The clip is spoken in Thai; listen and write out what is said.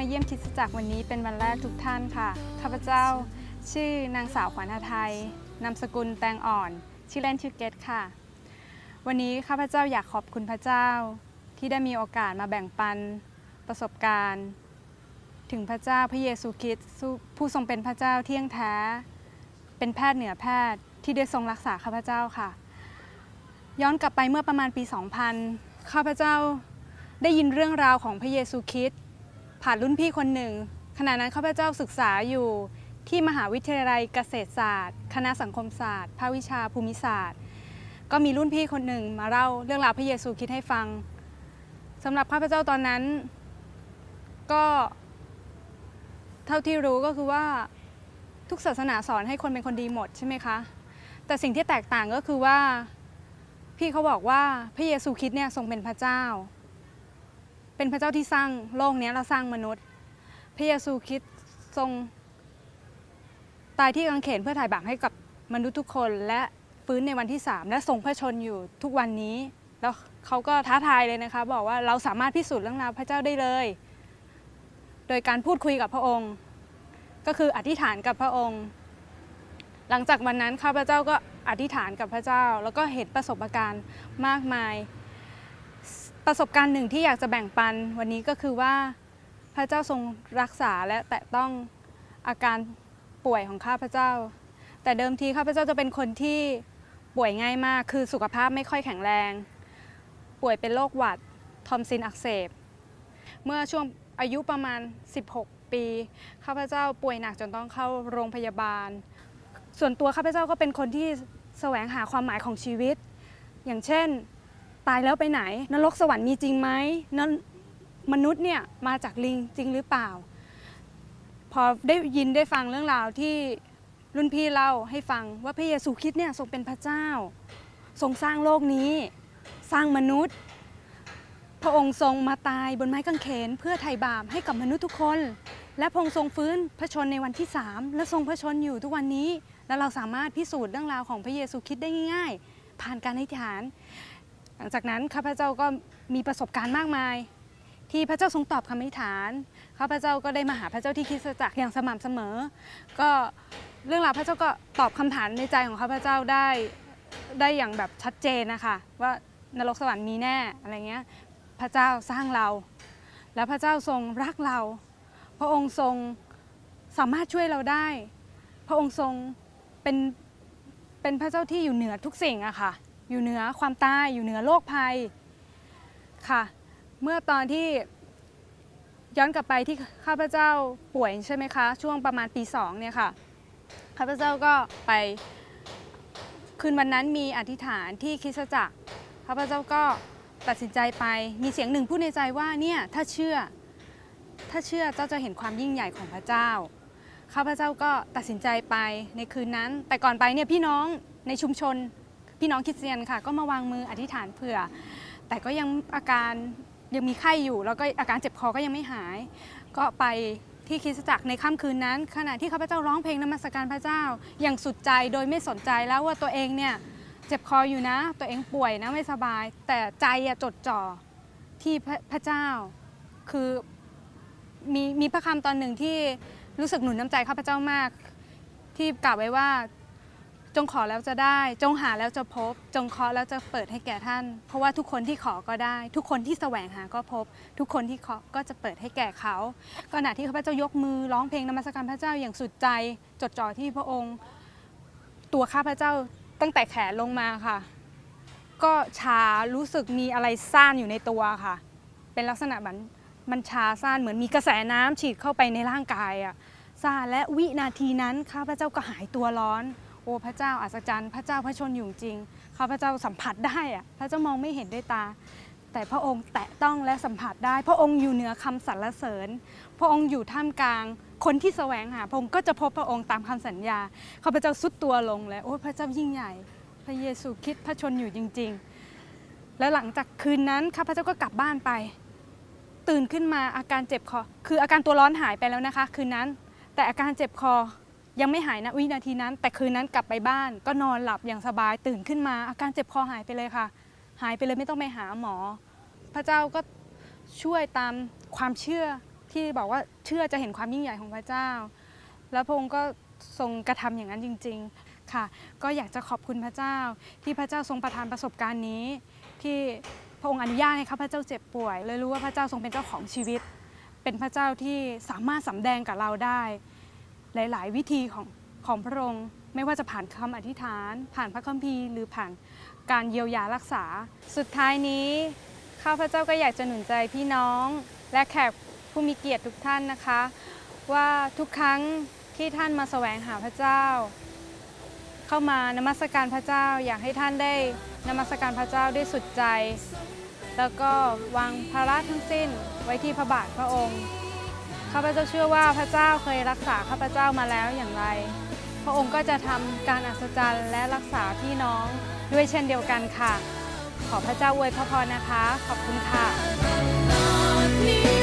ที่มาเยี่ยมคิดจักรวันนี้เป็นวันแรกทุกท่านค่ะ ข้าพเจ้าชื่อนางสาวขวัญอาไทย นามสกุลแตงอ่อน ชื่อเล่นชื่อเกตค่ะ วันนี้ข้าพเจ้าอยากขอบคุณพระเจ้า ที่ได้มีโอกาสมาแบ่งปันประสบการณ์ ถึงพระเจ้าพระเยซูคริสต์ผู้ทรงเป็นพระเจ้าเที่ยงแท้ เป็นแพทย์เหนือแพทย์ที่ได้ทรงรักษาข้าพเจ้าค่ะ ย้อนกลับไปเมื่อประมาณปี 2000 ข้าพเจ้าได้ยินเรื่องราวของพระเยซูคริสต์ ผ่านรุ่นพี่คนหนึ่งขณะนั้นข้าพเจ้าศึกษาอยู่ที่มหาวิทยาลัยเกษตรศาสตร์ คณะสังคมศาสตร์ภาควิชาภูมิศาสตร์ ก็มีรุ่นพี่คนหนึ่งมาเล่าเรื่องราวพระเยซูคริสต์ให้ฟังสำหรับข้าพเจ้าตอนนั้น ก็เท่าที่รู้ก็คือว่าทุกศาสนาสอนให้คนเป็นคนดีหมดใช่ไหมคะ แต่สิ่งที่แตกต่างก็คือว่า พี่เขาบอกว่าพระเยซูคริสต์เนี่ยทรงเป็นพระเจ้า เป็นพระเจ้าที่สร้างโลกนี้ยและสร้างมนุษย์ พระเยซูคริสต์ทรง ตายที่กางเขนเพื่อถ่ายบาปให้กับมนุษย์ทุกคนและฟื้นในวันที่สามและทรงพระชนอยู่ทุกวันนี้ แล้วเขาก็ท้าทายเลยนะคะ บอกว่าเราสามารถพิสูจน์เรื่องราวพระเจ้าได้เลย โดยการพูดคุยกับพระองค์ ก็คืออธิษฐานกับพระองค์ หลังจากวันนั้นข้าพเจ้าก็อธิษฐานกับพระเจ้า แล้วก็เห็นประสบการณ์มากมาย ประสบการณ์หนึ่งที่อยากจะแบ่งปันวันนี้ก็คือว่าพระเจ้าทรงรักษาและแตะต้องอาการป่วยของข้าพเจ้า แต่เดิมทีข้าพเจ้าจะเป็นคนที่ป่วยง่ายมาก คือสุขภาพไม่ค่อยแข็งแรง ป่วยเป็นโรคหวัดทอมซินอักเสบ เมื่อช่วงอายุประมาณ 16 ปีข้าพเจ้าป่วยหนักจนต้องเข้าโรงพยาบาล ส่วนตัวข้าพเจ้าก็เป็นคนที่แสวงหาความหมายของชีวิต อย่างเช่น ตายแล้วไปไหน นรกสวรรค์มีจริงไหมนนมนุษย์เนี่ยมาจากลิงจริงหรือเปล่า พอได้ยินได้ฟังเรื่องราวที่รุ่นพี่เล่าให้ฟังว่าพระเยซูคริสต์เนี่ยทรงเป็นพระเจ้า ทรงสร้างโลกนี้ สร้างมนุษย์ พระองค์ทรงมาตายบนไม้กางเขน เพื่อไถ่บาปให้กับมนุษย์ทุกคน และพระองค์ทรงฟื้นพระชนในวันที่3และทรงพระชนอยู่ทุกวันนี้ และเราสามารถพิสูจน์เรื่องราวของพระเยซูคริสต์ได้ง่าย ๆ ผ่านการอธิษฐาน ลังจากนั้นข้าพเจ้าก็มีประสบการณ์มากมาย ที่พระเจ้าทรงตอบคำอธิษฐานข้าพเจ้าก็ได้มาหาพระเจ้าที่คริสตจักรอย่างสม่ำเสมอ ก็เรื่องราวพระเจ้าก็ตอบคำถามในใจของข้าพเจ้าได้ได้อย่างแบบชัดเจนนะคะว่านรกสวรรค์มีแน่อะไรเงี้ยพระเจ้าสร้างเรา และพระเจ้าทรงรักเรา พระองค์ทรงสามารถช่วยเราได้ พระองค์ทรงเป็นเป็นพระเจ้าที่อยู่เหนือทุกสิ่งอะค่ะ อยู่เหนือความตายอยู่เหนือโรคภัยค่ะ เมื่อตอนที่ย้อนกลับไปที่ข้าพเจ้าป่วยใช่ไหมคะ ช่วงประมาณปีสองเนี่ยค่ะข้าพเจ้าก็ไปคืนวันนั้นมีอธิษฐานที่คริสตจักรข้าพเจ้าก็ตัดสินใจไปมีเสียงหนึ่งพูดในใจว่าเนี่ยถ้าเชื่อ ถ้าเชื่อเจ้าจะเห็นความยิ่งใหญ่ของพระเจ้าข้าพเจ้าก็ตัดสินใจไปในคืนนั้น แต่ก่อนไปเนี่ยพี่น้องในชุมชน พี่น้องคริสเตียนค่ะ ก็มาวางมืออธิษฐานเผื่อ แต่ก็ยังอาการยังมีไข้อยู่ แล้วก็อาการเจ็บคอก็ยังไม่หาย ก็ไปที่คริสตจักรในค่ำคืนนั้น ขณะที่ข้าพเจ้าร้องเพลงนมัสการพระเจ้า อย่างสุดใจโดยไม่สนใจแล้วว่าตัวเองเนี่ยเจ็บคออยู่นะ ตัวเองป่วยนะไม่สบาย แต่ใจอะจดจ่อที่พระพระเจ้าคือมีมีพระคำตอนหนึ่งที่รู้สึกหนุนน้ำใจข้าพเจ้า มาก ที่กล่าวไว้ว่า จงขอแล้วจะได้ จงหาแล้วจะพบ จงเคาะแล้วจะเปิดให้แก่ท่าน เพราะว่าทุกคนที่ขอก็ได้ ทุกคนที่แสวงหาก็พบ ทุกคนที่เคาะก็จะเปิดให้แก่เขาขณะที่ข้าพเจ้ายกมือร้องเพลงนมัสการพระเจ้าอย่างสุดใจ จดจ่อที่พระองค์ ตัวข้าพเจ้าตั้งแต่แขนลงมาค่ะ ก็ชารู้สึกมีอะไรซ่านอยู่ในตัวค่ะ เป็นลักษณะมันมันชาซ่านเหมือนมีกระแสน้ำฉีดเข้าไปในร่างกายอะซ่านและวินาทีนั้นข้าพเจ้าก็หายตัวร้อน อ้พระเจ้าอัศจรรย์ พระเจ้าพระชนอยู่จริงข้าพระเจ้าสัมผัสได้อะพระเจ้ามองไม่เห็นด้วยตา แต่พระองค์แตะต้องและสัมผัสได้ พระองค์อยู่เหนือคำสรรเสริญ พระองค์อยู่ท่ามกลาง คนที่แสวงหาพระองค์ก็จะพบพระองค์ตามคำสัญญาข้าพเจ้าสุดตัวลงเลยโอ้พระเจ้ายิ่งใหญ่ พระเยซูคริดพระชนอยู่จริง ๆ และหลังจากคืนนั้นข้าพเจ้าก็กลับบ้านไป ตื่นขึ้นมาอาการเจ็บคอคืออาการตัวร้อนหายไปแล้วนะคะ คืนนั้น แต่อาการเจ็บคอ ยังไม่หายนะวินาทีนั้น แต่คืนนั้นกลับไปบ้าน ก็นอนหลับอย่างสบายตื่นขึ้นมา อาการเจ็บคอหายไปเลยค่ะ หายไปเลยไม่ต้องไปหาหมอ พระเจ้าก็ช่วยตามความเชื่อที่บอกว่าเชื่อจะเห็นความยิ่งใหญ่ของพระเจ้า แล้วพระองค์ก็ทรงกระทำอย่างนั้นจริง ๆค่ะ ก็อยากจะขอบคุณพระเจ้า ที่พระเจ้าทรงประทานประสบการณ์นี้ ที่พระองค์อนุญาตให้ข้าพเจ้าเจ็บป่วย เลยรู้ว่าพระเจ้าทรงเป็นเจ้าของชีวิต เป็นพระเจ้าที่สามารถสำแดงกับเราได้ หลาย ๆ วิธีของของพระองค์ไม่ว่าจะผ่านคำอธิษฐาน ผ่านพระคัมภีร์หรือผ่านการเยียวยารักษา สุดท้ายนี้ ข้าพเจ้าก็อยากจะหนุนใจพี่น้อง และแขกผู้มีเกียรติทุกท่านนะคะ ว่าทุกครั้งที่ท่านมาแสวงหาพระเจ้า เข้ามานมัสการพระเจ้า อยากให้ท่านได้นมัสการพระเจ้าด้วยสุดใจ แล้วก็วางภาระทั้งสิ้นไว้ที่พระบาทพระองค์ ข้าพเจ้าเชื่อว่าพระเจ้าเคยรักษาข้าพเจ้ามาแล้วอย่างไร พระองค์ก็จะทำการอัศจรรย์และรักษาพี่น้องด้วยเช่นเดียวกันค่ะ ขอพระเจ้าอวยพระพรนะคะ ขอบคุณค่ะ